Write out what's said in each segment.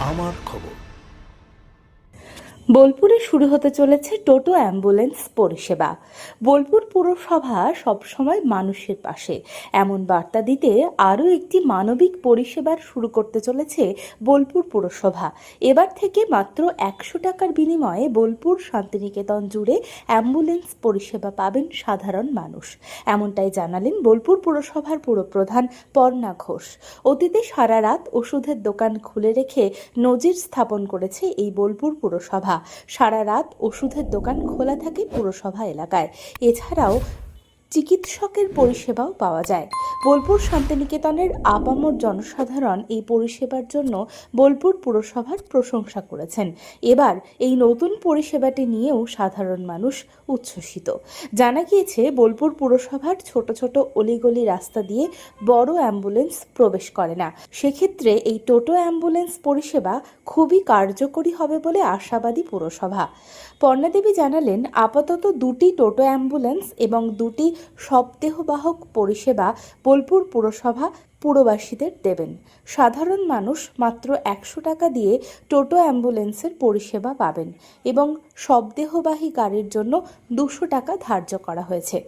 আমার খবর। বোলপুরে শুরু হতে চলেছে টোটো অ্যাম্বুলেন্স পরিষেবা। বোলপুর পুরসভা সবসময় মানুষের পাশে। এমন বার্তা দিতে আরও একটি মানবিক পরিষেবার শুরু করতে চলেছে বোলপুর পুরসভা। এবার থেকে মাত্র একশো টাকার বিনিময়ে বোলপুর শান্তিনিকেতন জুড়ে অ্যাম্বুলেন্স পরিষেবা পাবেন সাধারণ মানুষ। এমনটাই জানালেন বোলপুর পুরসভার পুরপ্রধান পর্ণা ঘোষ। অতীতে সারা রাত ওষুধের দোকান খুলে রেখে নজির স্থাপন করেছে এই বোলপুর পুরসভা। সারা রাত ওষুধের দোকান খোলা থাকে পুরসভা এলাকায়। এছাড়াও চিকিৎসকের পরিষেবাও পাওয়া যায়। বোলপুর শান্তিনিকেতনের আপামর জনসাধারণ এই পরিষেবার জন্য বোলপুর পুরসভার প্রশংসা করেছেন। এবার এই নতুন পরিষেবাটি নিয়েও সাধারণ মানুষ উচ্ছ্বসিত। জানা গিয়েছে, বোলপুর পুরসভার ছোট ছোট অলিগলি রাস্তা দিয়ে বড় অ্যাম্বুলেন্স প্রবেশ করে না। সেক্ষেত্রে এই টোটো অ্যাম্বুলেন্স পরিষেবা খুবই কার্যকরী হবে বলে আশাবাদী পুরসভা। পর্ণাদেবী জানালেন, আপাতত দুটি টোটো অ্যাম্বুলেন্স এবং দুটি শবদেহবাহক পরিষেবা বোলপুর পুরসভা পুরবাসীদের দেবেন। সাধারণ মানুষ মাত্র একশো টাকা দিয়ে টোটো অ্যাম্বুলেন্সের পরিষেবা পাবেন এবং শবদেহবাহী গাড়ির জন্য দুশো টাকা ধার্য করা হয়েছে।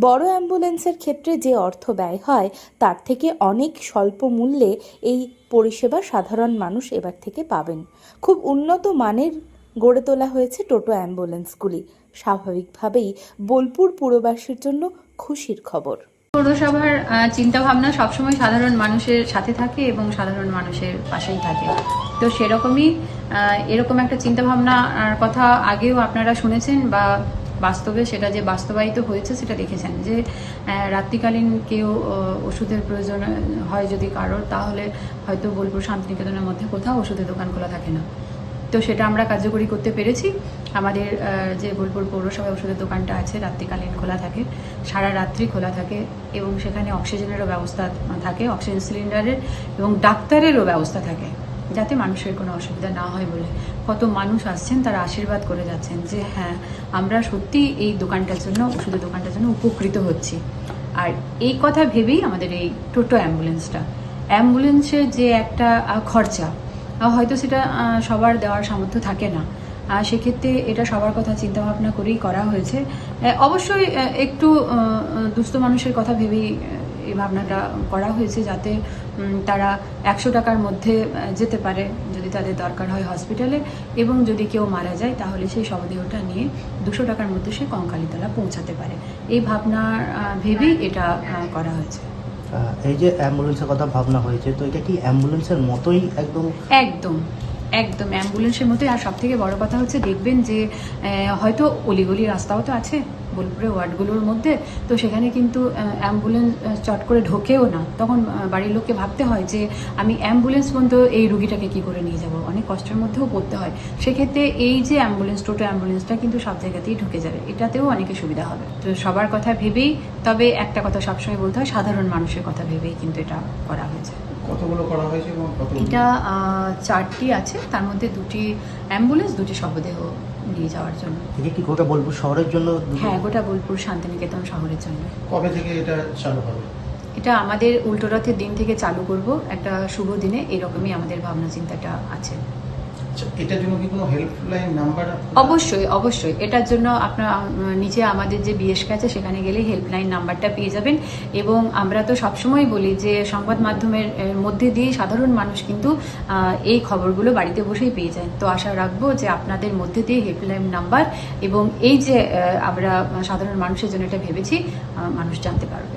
বড় অ্যাম্বুলেন্সের ক্ষেত্রে যে অর্থ ব্যয় হয়, তার থেকে অনেক স্বল্প মূল্যে এই পরিষেবা সাধারণ মানুষ এবার থেকে পাবেন। খুব উন্নত মানের গড়ে তোলা হয়েছে টোটো অ্যাম্বুলেন্সগুলি। স্বাভাবিকভাবেই বোলপুর পুরবাসীর জন্য খুশির খবর। পৌরসভার চিন্তা ভাবনা সবসময় সাধারণ মানুষের সাথে থাকে এবং সাধারণ মানুষের পাশেই থাকে। তো সেরকমই এরকম একটা চিন্তা ভাবনার কথা আগেও আপনারা শুনেছেন বা বাস্তবে সেটা যে বাস্তবায়িত হয়েছে সেটা দেখেছেন যে রাত্রিকালীন কেউ ওষুধের প্রয়োজন হয় যদি কারোর, তাহলে হয়তো বোলপুর শান্তিনিকেতনের মধ্যে কোথাও ওষুধের দোকান খোলা থাকে না। তো সেটা আমরা কার্যকরী করতে পেরেছি। আমাদের যে বোলপুর পৌরসভায় ওষুধের দোকানটা আছে, রাত্রিকালীন খোলা থাকে, সারা রাত্রি খোলা থাকে এবং সেখানে অক্সিজেনেরও ব্যবস্থা থাকে, অক্সিজেন সিলিন্ডারের এবং ডাক্তারেরও ব্যবস্থা থাকে, যাতে মানুষের কোনো অসুবিধা না হয় বলে। কত মানুষ আসছেন, তারা আশীর্বাদ করে যাচ্ছেন যে হ্যাঁ আমরা সত্যি এই দোকানটার জন্য, ওষুধের দোকানটার জন্য উপকৃত হচ্ছি। আর এই কথা ভেবেই আমাদের এই টোটো অ্যাম্বুলেন্সটা। অ্যাম্বুলেন্সের যে একটা খরচা হয়তো সেটা সবার দেওয়ার সামর্থ্য থাকে না। সেক্ষেত্রে এটা সবার কথা চিন্তা ভাবনা করেই করা হয়েছে। অবশ্যই একটু দুস্থ মানুষের কথা ভেবেই এই ভাবনাটা করা হয়েছে যাতে তারা একশো টাকার মধ্যে যেতে পারে যদি তাদের দরকার হয় হসপিটালে এবং যদি কেউ মারা যায় তাহলে সেই শবদেহটা নিয়ে দুশো টাকার মধ্যে সে কঙ্কালীতলা পৌঁছাতে পারে। এই ভাবনা ভেবেই এটা করা হয়েছে। এই যে অ্যাম্বুলেন্সের কথা ভাবনা হয়েছে, তো এটা কি অ্যাম্বুলেন্সের মতোই একদম? একদম একদম, অ্যাম্বুলেন্সের মতোই। আর সব থেকে বড় কথা হচ্ছে, দেখবেন যে হয়তো অলিগলি রাস্তাও তো আছে। বোলপুরের ওয়ার্ডগুলোর মধ্যে তো সেখানে কিন্তু অ্যাম্বুলেন্স চট করে ঢোকেও না। তখন বাড়ির লোককে ভাবতে হয় যে আমি অ্যাম্বুলেন্স পর্যন্ত এই রুগীটাকে কি করে নিয়ে যাব? অনেক কষ্টের মধ্যেও পড়তে হয়। সেক্ষেত্রে এই যে অ্যাম্বুলেন্স টোটো অ্যাম্বুলেন্সটা কিন্তু সব জায়গাতেই ঢুকে যাবে। এটাতেও অনেকের সুবিধা হবে। তো সবার কথা ভেবেই তবে একটা কথা সবসময় বলতে হয় সাধারণ মানুষের কথা ভেবেই কিন্তু এটা করা হয়েছে। কতগুলো করা হয়েছে এবং এটা চারটি আছে। তার মধ্যে দুটি অ্যাম্বুলেন্স দুটি শবদেহ। নিয়ে যাওয়ার জন্য। এটা কি গোটা বোলপুর শহরের জন্য? হ্যাঁ গোটা বোলপুর শান্তিনিকেতন শহরের জন্য। কবে থেকে এটা চালু হবে? এটা আমাদের উল্টো রথের দিন থেকে চালু করব। একটা শুভ দিনে এরকমই আমাদের ভাবনা চিন্তাটা আছে। এটার জন্য কি কোনো হেল্পলাইন নাম্বার অবশ্যই অবশ্যই। এটার জন্য আপনার নিচে আমাদের যে বিএসকে আছে, সেখানে গেলে হেল্পলাইন নাম্বারটা পেয়ে যাবেন। এবং আমরা তো সবসময় বলি যে, সংবাদ মাধ্যমের মধ্যে দিয়ে সাধারণ মানুষ কিন্তু এই খবরগুলো বাড়িতে বসেই পেয়ে যায়। তো আশা রাখব যে, আপনাদের মধ্যে দিয়ে হেল্পলাইন নাম্বার এবং এই যে আমরা সাধারণ মানুষের জন্য এটা ভেবেছি মানুষ জানতে পারবে।